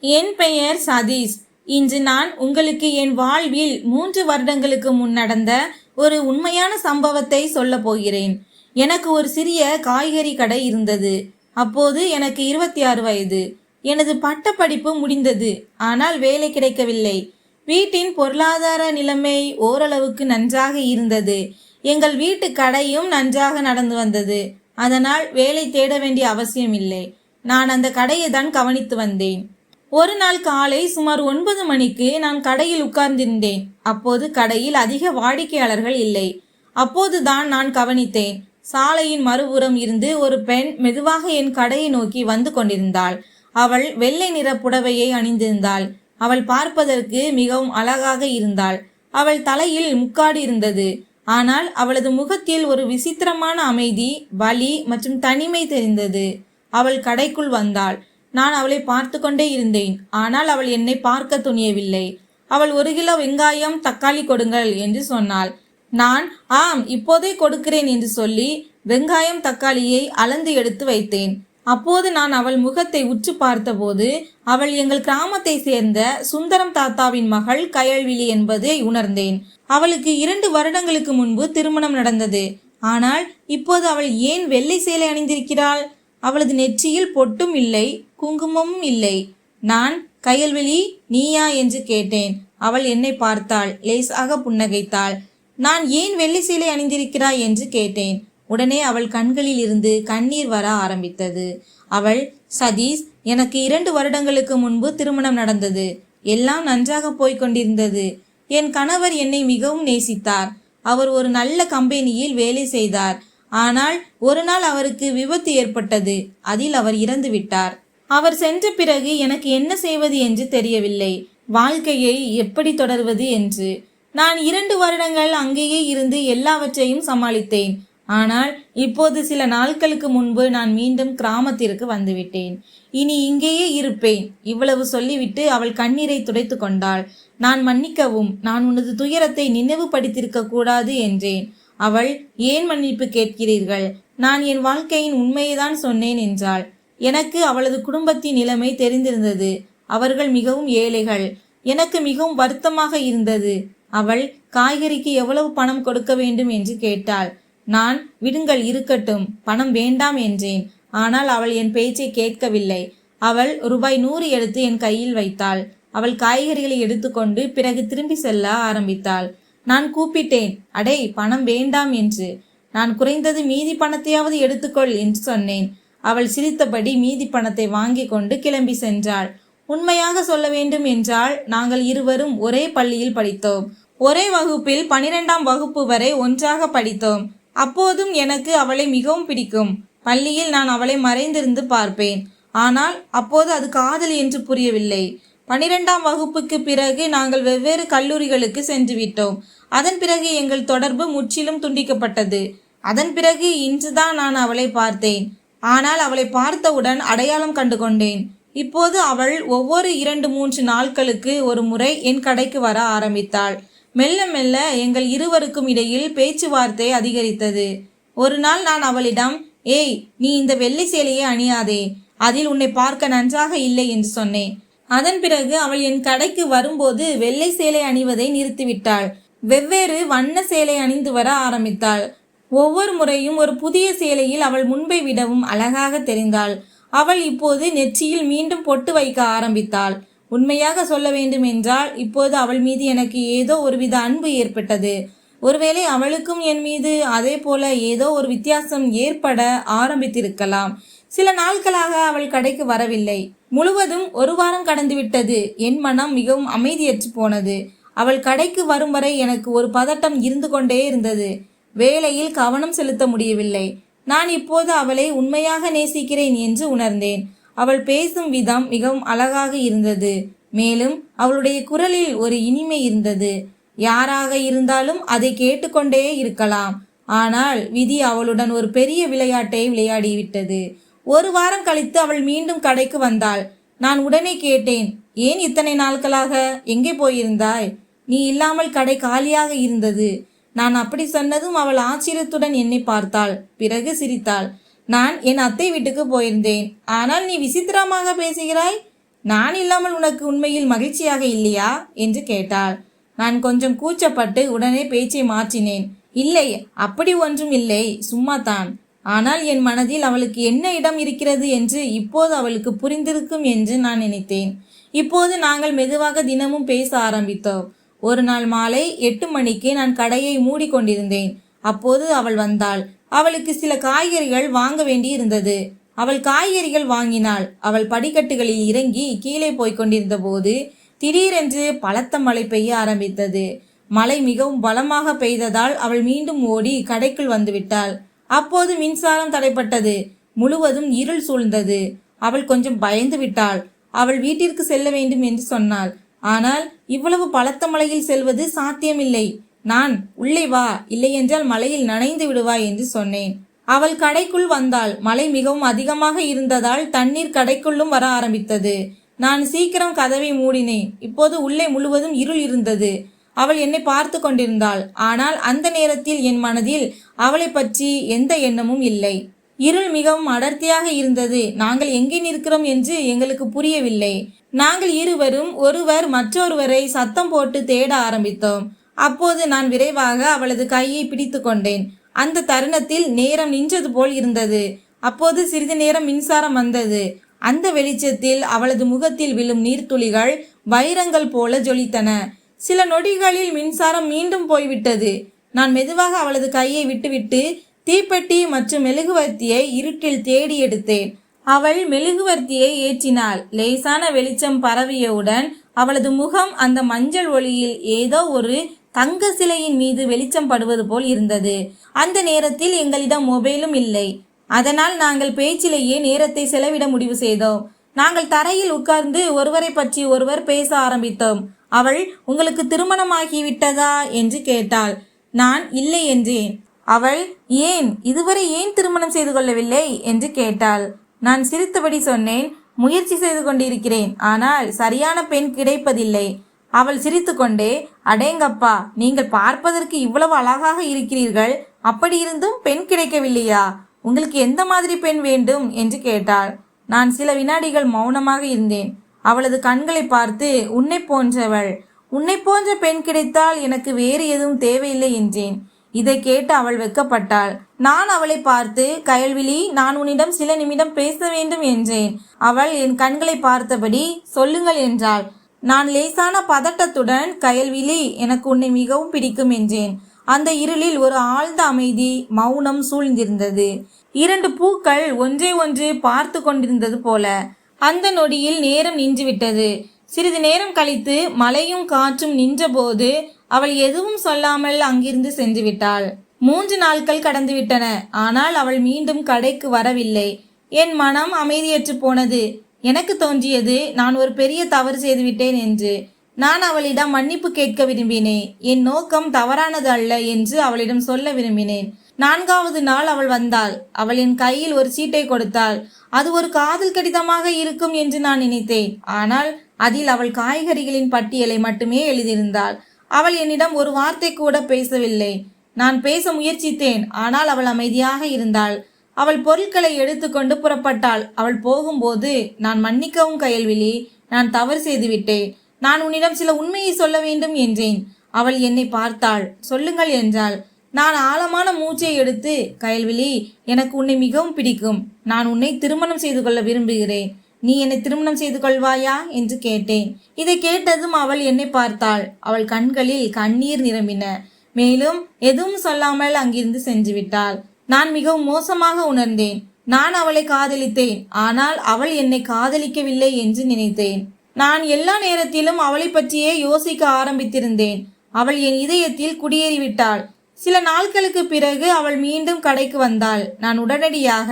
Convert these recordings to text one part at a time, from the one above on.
என் பெயர் சதீஷ். இன்று நான் உங்களுக்கு என் வாழ்வில் மூன்று வருடங்களுக்கு முன் நடந்த ஒரு உண்மையான சம்பவத்தை சொல்ல போகிறேன். எனக்கு ஒரு சிறிய காய்கறி கடை இருந்தது. அப்போது எனக்கு இருபத்தி ஆறு வயது. எனது பட்டப்படிப்பு முடிந்தது. ஆனால் வேலை கிடைக்கவில்லை. வீட்டின் பொருளாதார நிலைமை ஓரளவுக்கு நன்றாக இருந்தது. எங்கள் வீட்டு கடையும் நன்றாக நடந்து வந்தது. அதனால் வேலை தேட வேண்டிய அவசியம் இல்லை நான் அந்த கடையை தான் கவனித்து வந்தேன். ஒரு நாள் காலை சுமார் ஒன்பது மணிக்கு நான் கடையில் உட்கார்ந்திருந்தேன். அப்போது கடையில் அதிக வாடிக்கையாளர்கள் இல்லை. அப்போதுதான் நான் கவனித்தேன். சாலையின் மறுபுறம் இருந்து ஒரு பெண் மெதுவாக என் கடையை நோக்கி வந்து கொண்டிருந்தாள். அவள் வெள்ளை நிற புடவையை அணிந்திருந்தாள். அவள் பார்ப்பதற்கு மிகவும் அழகாக இருந்தாள். அவள் தலையில் முக்காடு இருந்தது. ஆனால் அவளது முகத்தில் ஒரு விசித்திரமான அமைதி வலி மற்றும் தனிமை தெரிந்தது. அவள் கடைக்குள் வந்தாள். நான் அவளை பார்த்து கொண்டே இருந்தேன். ஆனால் அவள் என்னை பார்க்க துணியவில்லை. அவள் ஒரு கிலோ வெங்காயம் தக்காளி கொடுங்கள் என்று சொன்னாள். நான் ஆம் இப்போதே கொடுக்கிறேன் என்று சொல்லி வெங்காயம் தக்காளியை அளந்து எடுத்து வைத்தேன். அப்போது நான் அவள் முகத்தை உற்று பார்த்தபோது அவள் எங்கள் கிராமத்தை சேர்ந்த சுந்தரம் தாத்தாவின் மகள் கயல்விழி என்பதை உணர்ந்தேன். அவளுக்கு இரண்டு வருடங்களுக்கு முன்பு திருமணம் நடந்தது. ஆனால் இப்போது அவள் ஏன் வெள்ளை சேலை அணிந்திருக்கிறாள்? அவளது நெற்றியில் பொட்டும் இல்லை. குங்குமமும் இல்லை. நான் கயல்விழி நீயா? என்று கேட்டேன். அவள் என்னை பார்த்தாள். லேசாக புன்னகைத்தாள். நான் ஏன் வெள்ளி சேலை அணிந்திருக்கிறாய்? என்று கேட்டேன். உடனே அவள் கண்களில் இருந்து கண்ணீர் வர ஆரம்பித்தது. அவள் சதீஷ் எனக்கு இரண்டு வருடங்களுக்கு முன்பு திருமணம் நடந்தது. எல்லாம் நன்றாக போய்க் கொண்டிருந்தது. என் கணவர் என்னை மிகவும் நேசித்தார். அவர் ஒரு நல்ல கம்பெனியில் வேலை செய்தார். ஆனால் ஒரு நாள் அவருக்கு விபத்து ஏற்பட்டது. அதில் அவர் இறந்து விட்டார் அவர் சென்ற பிறகு எனக்கு என்ன செய்வது என்று தெரியவில்லை. வாழ்க்கையை எப்படி தொடர்வது என்று. நான் இரண்டு வருடங்கள் அங்கேயே இருந்து எல்லாவற்றையும் சமாளித்தேன். ஆனால் இப்போது சில நாட்களுக்கு முன்பு நான் மீண்டும் கிராமத்திற்கு வந்துவிட்டேன். இனி இங்கேயே இருப்பேன். இவ்வளவு சொல்லிவிட்டு அவள் கண்ணீரை துடைத்து கொண்டாள். நான் மன்னிக்கவும் நான் உனது துயரத்தை நினைவுபடுத்தியிருக்க கூடாது என்றேன். அவள் ஏன் மன்னிப்பு கேட்கிறீர்கள்? நான் என் வாழ்க்கையின் உண்மையைதான் சொன்னேன் என்றாள். எனக்கு அவளது குடும்பத்தின் நிலைமை தெரிந்திருந்தது. அவர்கள் மிகவும் ஏழைகள். எனக்கு மிகவும் வருத்தமாக இருந்தது. அவள் காய்கறிக்கு எவ்வளவு பணம் கொடுக்க வேண்டும் என்று கேட்டாள். நான் விடுங்கள் இருக்கட்டும். பணம் வேண்டாம் என்றேன். ஆனால் அவள் என் பேச்சை கேட்கவில்லை. அவள் ரூபாய் நூறு எடுத்து என் கையில் வைத்தாள். அவள் காய்கறிகளை எடுத்துக்கொண்டு பிறகு திரும்பி செல்ல ஆரம்பித்தாள். நான் கூப்பிட்டேன். அடே பணம் வேண்டாம் என்று. நான் குறைந்தது மீதி பணத்தையாவது எடுத்துக்கொள் என்று சொன்னேன். அவள் சிரித்தபடி மீதி பணத்தை வாங்கி கொண்டு கிளம்பி சென்றாள். உண்மையாக சொல்ல வேண்டும் என்றால் நாங்கள் இருவரும் ஒரே பள்ளியில் படித்தோம். ஒரே வகுப்பில் பனிரெண்டாம் வகுப்பு வரை ஒன்றாக படித்தோம். அப்போதும் எனக்கு அவளை மிகவும் பிடிக்கும். பள்ளியில் நான் அவளை மறைந்திருந்து பார்ப்பேன். ஆனால் அப்போது அது காதல் என்று புரியவில்லை. பனிரெண்டாம் வகுப்புக்கு பிறகு நாங்கள் வெவ்வேறு கல்லூரிகளுக்கு சென்று விட்டோம். அதன் பிறகு எங்கள் தொடர்பு முற்றிலும் துண்டிக்கப்பட்டது. அதன் பிறகு இன்றுதான் நான் அவளை பார்த்தேன். ஆனால் அவளை பார்த்தவுடன் அடையாளம் கண்டு கொண்டேன் இப்போது அவள் ஒவ்வொரு இரண்டு மூன்று நாட்களுக்கு ஒரு முறை என் கடைக்கு வர ஆரம்பித்தாள். மெல்ல மெல்ல எங்கள் இருவருக்கும் இடையில் பேச்சுவார்த்தை அதிகரித்தது. ஒரு நாள் நான் அவளிடம் ஏய் நீ இந்த வெள்ளை சேலையை அணியாதே. அதில் உன்னை பார்க்க நன்றாக இல்லை என்று சொன்னேன். அதன் பிறகு அவள் என் கடைக்கு வரும்போது வெள்ளை சேலை அணிவதை நிறுத்திவிட்டாள். வெவ்வேறு வண்ண சேலை அணிந்து வர ஆரம்பித்தாள். ஒவ்வொரு முறையும் ஒரு புதிய சேலையில் அவள் முன்பை விடவும் அழகாக தெரிந்தாள். அவள் இப்போது நெற்றியில் மீண்டும் பொட்டு வைக்க ஆரம்பித்தாள். உண்மையாக சொல்ல வேண்டும் என்றால் இப்போது அவள் மீது எனக்கு ஏதோ ஒருவித அன்பு ஏற்பட்டது. ஒருவேளை அவளுக்கும் என் மீது அதே போல ஏதோ ஒரு வித்தியாசம் ஏற்பட ஆரம்பித்திருக்கலாம். சில நாட்களாக அவள் கடைக்கு வரவில்லை. முழுவதும் ஒரு வாரம் கடந்து விட்டது. என் மனம் மிகவும் அமைதியற்று போனது. அவள் கடைக்கு வரும் வரை எனக்கு ஒரு பதட்டம் இருந்து கொண்டே இருந்தது. வேலையில் கவனம் செலுத்த முடியவில்லை. நான் இப்போது அவளை உண்மையாக நேசிக்கிறேன் என்று உணர்ந்தேன். அவள் பேசும் விதம் மிகவும் அழகாக இருந்தது. மேலும் அவளுடைய குரலில் ஒரு இனிமை இருந்தது. யாராக இருந்தாலும் அதை கேட்டுக்கொண்டே இருக்கலாம். ஆனால் விதி அவளுடன் ஒரு பெரிய விளையாட்டை விளையாடிவிட்டது. ஒரு வாரம் கழித்து அவள் மீண்டும் கடைக்கு வந்தாள். நான் உடனே கேட்டேன் ஏன் இத்தனை நாட்களாக? எங்கே போயிருந்தாய்? நீ இல்லாமல் கடை காலியாக இருந்தது. நான் அப்படி சொன்னதும் அவள் ஆச்சரியத்துடன் என்னை பார்த்தாள். பிறகு சிரித்தாள். நான் என் அத்தை வீட்டுக்கு போயிருந்தேன். ஆனால் நீ விசித்திரமாக பேசுகிறாய்? நான் இல்லாமல் உனக்கு உண்மையில் மகிழ்ச்சியாக இல்லையா? என்று கேட்டாள். நான் கொஞ்சம் கூச்சப்பட்டு உடனே பேச்சை மாற்றினேன். இல்லை அப்படி ஒன்றும் இல்லை. சும்மா தான் ஆனால் என் மனதில் அவளுக்கு என்ன இடம் இருக்கிறது என்று இப்போது அவளுக்கு புரிந்திருக்கும் என்று நான் நினைத்தேன். இப்போது நாங்கள் மெதுவாக தினமும் பேச ஆரம்பித்தோம். ஒரு நாள் மாலை எட்டு மணிக்கு நான் கடையை மூடிக்கொண்டிருந்தேன். அப்போது அவள் வந்தாள். அவளுக்கு சில காய்கறிகள் வாங்க வேண்டி இருந்தது அவள் காய்கறிகள் வாங்கினாள். அவள் படிக்கட்டுகளில் இறங்கி கீழே போய்க் கொண்டிருந்த போது திடீரென்று பலத்த மழை பெய்ய ஆரம்பித்தது. மழை மிகவும் பலமாக பெய்ததால் அவள் மீண்டும் ஓடி கடைக்குள் வந்துவிட்டாள். அப்போது மின்சாரம் தடைப்பட்டது. முழுவதும் இருள் சூழ்ந்தது. அவள் கொஞ்சம் பயந்து விட்டாள். அவள் வீட்டிற்கு செல்ல வேண்டும் என்று சொன்னாள். ஆனால் இவ்வளவு பலத்த மழையில் செல்வது சாத்தியமில்லை. நான் உள்ளே வா இல்லையென்றால் மழையில் நனைந்து விடுவாய் என்று சொன்னேன். அவள் கடைக்குள் வந்தாள். மழை மிகவும் அதிகமாக இருந்ததால் தண்ணீர் கடைக்குள்ளும் வர ஆரம்பித்தது. நான் சீக்கிரம் கதவை மூடினேன். இப்போது உள்ளே முழுவதும் இருள் இருந்தது. அவள் என்னை பார்த்து கொண்டிருந்தாள். ஆனால் அந்த நேரத்தில் என் மனதில் அவளை பற்றி எந்த எண்ணமும் இல்லை. இருள் மிகவும் அடர்த்தியாக இருந்தது. நாங்கள் எங்கே நிற்கிறோம் என்று எங்களுக்கு புரியவில்லை. நாங்கள் இருவரும் ஒருவர் மற்றொருவரை சத்தம் போட்டு தேட ஆரம்பித்தோம். அப்போது நான் விரைவாக அவளது கையை பிடித்து கொண்டேன். அந்த தருணத்தில் நேரம் நின்றது போல் இருந்தது. அப்போது சிறிது நேரம் மின்சாரம் வந்தது. அந்த வெளிச்சத்தில் அவளது முகத்தில் விழும் நீர்த்துளிகள் வைரங்கள் போல ஜொலித்தன. சில நொடிகளில் மின்சாரம் மீண்டும் போய்விட்டது. நான் மெதுவாக அவளது கையை விட்டுவிட்டு தீப்பெட்டி மற்றும் மெழுகுவர்த்தியை இருட்டில் தேடி எடுத்தேன். அவள் மெழுகுவர்த்தியை ஏற்றினாள். லேசான வெளிச்சம் பரவியவுடன் அவளது முகம் அந்த மஞ்சள் ஒளியில் ஏதோ ஒரு தங்க சிலையின் மீது வெளிச்சம் படுவது போல் இருந்தது. அந்த நேரத்தில் எங்களிடம் மொபைலும் இல்லை. அதனால் நாங்கள் பேச்சிலேயே நேரத்தை செலவிட முடிவு செய்தோம். நாங்கள் தரையில் உட்கார்ந்து ஒருவரை பற்றி ஒருவர் பேச ஆரம்பித்தோம். அவள் உங்களுக்கு திருமணமாகிவிட்டதா? என்று கேட்டாள். நான் இல்லை என்றேன். அவள் ஏன் இதுவரை ஏன் திருமணம் செய்து கொள்ளவில்லை? என்று கேட்டாள். நான் சிரித்தபடி சொன்னேன் முயற்சி செய்து கொண்டிருக்கிறேன் ஆனால் சரியான பெண் கிடைப்பதில்லை. அவள் சிரித்துக்கொண்டே அடேங்கப்பா நீங்கள் பார்ப்பதற்கு இவ்வளவு அழகாக இருக்கிறீர்கள் அப்படி இருந்தும் பெண் கிடைக்கவில்லையா? உங்களுக்கு எந்த மாதிரி பெண் வேண்டும்? என்று கேட்டாள். நான் சில வினாடிகள் மௌனமாக இருந்தேன். அவளது கண்களை பார்த்து உன்னை போன்றவள் உன்னை போன்ற பெண் கிடைத்தால் எனக்கு வேறு எதுவும் தேவையில்லை என்றேன். இதை கேட்டு அவள் வெக்கப்பட்டாள் நான் அவளை பார்த்து கயல்விழி நான் உன்னிடம் சில நிமிடம் பேச வேண்டும் என்றேன். அவள் என் கண்களை பார்த்தபடி சொல்லுங்கள் என்றாள். நான் லேசான பதட்டத்துடன் கயல்விழி எனக்கு உன்னை மிகவும் பிடிக்கும் என்றேன். அந்த இருளில் ஒரு ஆழ்ந்த அமைதி மௌனம் சூழ்ந்திருந்தது. இரண்டு பூக்கள் ஒன்றை ஒன்று பார்த்து கொண்டிருந்தது போல அந்த நொடியில் நேரம் நின்றுவிட்டது. சிறிது நேரம் கழித்து மழையும் காற்றும் நின்றபோது அவள் எதுவும் சொல்லாமல் அங்கிருந்து சென்று விட்டாள் மூன்று நாட்கள் கடந்துவிட்டன. ஆனால் அவள் மீண்டும் கடைக்கு வரவில்லை. என் மனம் அமைதியற்று போனது. எனக்கு தோன்றியது நான் ஒரு பெரிய தவறு செய்துவிட்டேன் என்று. நான் அவளிடம் மன்னிப்பு கேட்க விரும்பினேன். என் நோக்கம் தவறானது அல்ல என்று அவளிடம் சொல்ல விரும்பினேன். நான்காவது நாள் அவள் வந்தாள். அவள் என் கையில் ஒரு சீட்டை கொடுத்தாள். அது ஒரு காதல் கடிதமாக இருக்கும் என்று நான் நினைத்தேன். ஆனால் அதில் அவள் காய்கறிகளின் பட்டியலை மட்டுமே எழுதியிருந்தாள். அவள் என்னிடம் ஒரு வார்த்தை கூட பேசவில்லை. நான் பேச முயற்சித்தேன் ஆனால் அவள் அமைதியாக இருந்தாள். அவள் பொருட்களை எடுத்துக்கொண்டு புறப்பட்டாள். அவள் போகும்போது நான் மன்னிக்கவும் கயல்விழி நான் தவறு செய்துவிட்டேன். நான் உன்னிடம் சில உண்மையை சொல்ல வேண்டும் என்றேன். அவள் என்னை பார்த்தாள். சொல்லுங்கள் என்றாள். நான் ஆழமான மூச்சை எடுத்து கயல்விழி எனக்கு உன்னை மிகவும் பிடிக்கும். நான் உன்னை திருமணம் செய்து கொள்ள விரும்புகிறேன். நீ என்னை திருமணம் செய்து கொள்வாயா? என்று கேட்டேன். இதை கேட்டதும் அவள் என்னை பார்த்தாள். அவள் கண்களில் கண்ணீர் நிரம்பின. மேலும் எதுவும் சொல்லாமல் அங்கிருந்து சென்று விட்டாள். நான் மிகவும் மோசமாக உணர்ந்தேன். நான் அவளை காதலித்தேன். ஆனால் அவள் என்னை காதலிக்கவில்லை என்று நினைத்தேன். நான் எல்லா நேரத்திலும் அவளை பற்றியே யோசிக்க ஆரம்பித்திருந்தேன். அவள் என் இதயத்தில் குடியேறிவிட்டாள். சில நாட்களுக்கு பிறகு அவள் மீண்டும் கடைக்கு வந்தாள். நான் உடனடியாக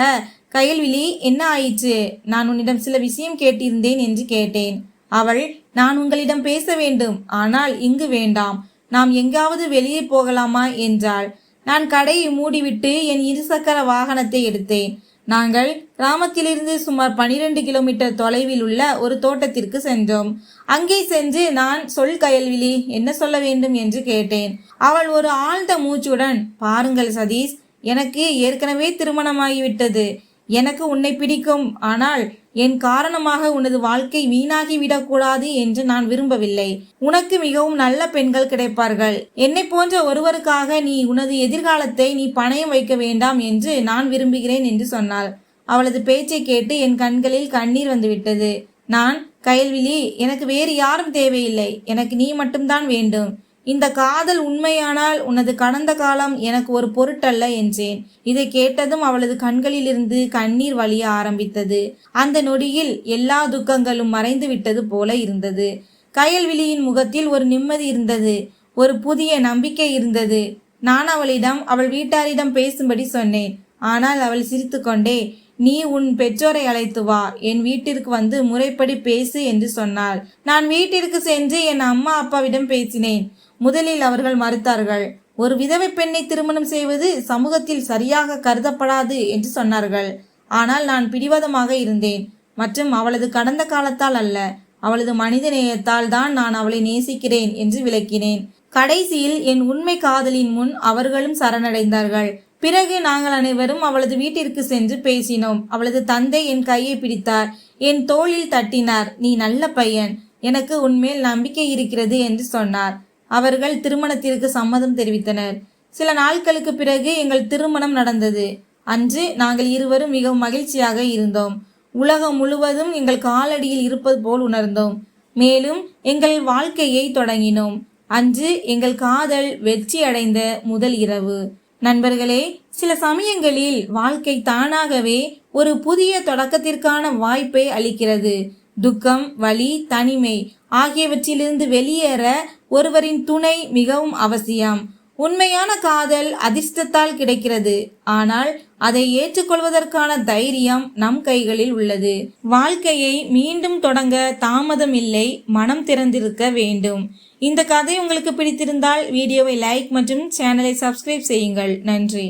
கயல்விழி என்ன ஆயிற்று? நான் உன்னிடம் சில விஷயம் கேட்டிருந்தேன் என்று கேட்டேன். அவள் நான் உங்களிடம் பேச வேண்டும். ஆனால் இங்கு வேண்டாம். நாம் எங்காவது வெளியே போகலாமா? என்றாள். நான் கடையை மூடிவிட்டு என் இருசக்கர வாகனத்தை எடுத்தேன். நாங்கள் கிராமத்திலிருந்து சுமார் பனிரெண்டு கிலோமீட்டர் தொலைவில் உள்ள ஒரு தோட்டத்திற்கு சென்றோம். அங்கே சென்று நான் சொல் கயல்விழி என்ன சொல்ல வேண்டும்? என்று கேட்டேன். அவள் ஒரு ஆழ்ந்த மூச்சுடன் பாருங்கள் சதீஷ் எனக்கு ஏற்கனவே திருமணமாகிவிட்டது. எனக்கு உன்னை பிடிக்கும். ஆனால் என் காரணமாக உனது வாழ்க்கை வீணாகி விடக்கூடாது என்று நான் விரும்பவில்லை. உனக்கு மிகவும் நல்ல பெண்கள் கிடைப்பார்கள். என்னை போன்ற ஒருவருக்காக நீ உனது எதிர்காலத்தை நீ பணயம் வைக்க வேண்டாம் என்று நான் விரும்புகிறேன் என்று சொன்னாள். அவளது பேச்சை கேட்டு என் கண்களில் கண்ணீர் வந்துவிட்டது. நான் கயல்விழி எனக்கு வேறு யாரும் தேவையில்லை. எனக்கு நீ மட்டும்தான் வேண்டும். இந்த காதல் உண்மையானால் உனது கடந்த காலம் எனக்கு ஒரு பொருட்டல்ல என்றேன். இதை கேட்டதும் அவளது கண்களிலிருந்து கண்ணீர் வழிய ஆரம்பித்தது. அந்த நொடியில் எல்லா துக்கங்களும் மறைந்து விட்டது போல இருந்தது. கயல்விழியின் முகத்தில் ஒரு நிம்மதி இருந்தது. ஒரு புதிய நம்பிக்கை இருந்தது. நான் அவளிடம் அவள் வீட்டாரிடம் பேசும்படி சொன்னேன். ஆனால் அவள் சிரித்துக்கொண்டே நீ உன் பெற்றோரை அழைத்து வா. என் வீட்டிற்கு வந்து முறைப்படி பேசு என்று சொன்னாள். நான் வீட்டிற்கு சென்று என் அம்மா அப்பாவிடம் பேசினேன். முதலில் அவர்கள் மறுத்தார்கள் ஒரு விதவை பெண்ணை திருமணம் செய்வது சமூகத்தில் சரியாக கருதப்படாது என்று சொன்னார்கள். ஆனால் நான் பிடிவாதமாக இருந்தேன். மற்றும் அவளது கடந்த காலத்தால் அல்ல அவளது மனித நேயத்தால் தான் நான் அவளை நேசிக்கிறேன் என்று விளக்கினேன். கடைசியில் என் உண்மை காதலின் முன் அவர்களும் சரணடைந்தார்கள். பிறகு நாங்கள் அனைவரும் அவளது வீட்டிற்கு சென்று பேசினோம். அவளது தந்தை என் கையை பிடித்தார். என் தோளில் தட்டினார். நீ நல்ல பையன். எனக்கு உன்மேல் நம்பிக்கை இருக்கிறது என்று சொன்னார். அவர்கள் திருமணத்திற்கு சம்மதம் தெரிவித்தனர். சில நாட்களுக்கு பிறகு எங்கள் திருமணம் நடந்தது. அன்று நாங்கள் இருவரும் மிகவும் மகிழ்ச்சியாக இருந்தோம். உலகம் முழுவதும் எங்கள் காலடியில் இருப்பது போல் உணர்ந்தோம். மேலும் எங்கள் வாழ்க்கையை தொடங்கினோம். அன்று எங்கள் காதல் வெற்றி அடைந்த முதல் இரவு. நண்பர்களே சில சமயங்களில் வாழ்க்கை தானாகவே ஒரு புதிய தொடக்கத்திற்கான வாய்ப்பை அளிக்கிறது. துக்கம் வலி தனிமை ஆகியவற்றிலிருந்து வெளியேற ஒருவரின் துணை மிகவும் அவசியம். உண்மையான காதல் அதிர்ஷ்டத்தால் கிடைக்கிறது. ஆனால் அதை ஏற்றுக்கொள்வதற்கான தைரியம் நம் கைகளில் உள்ளது. வாழ்க்கையை மீண்டும் தொடங்க தாமதம் இல்லை மனம் திறந்திருக்க வேண்டும். இந்த கதை உங்களுக்கு பிடித்திருந்தால் வீடியோவை லைக் மற்றும் சேனலை சப்ஸ்கிரைப் செய்யுங்கள். நன்றி.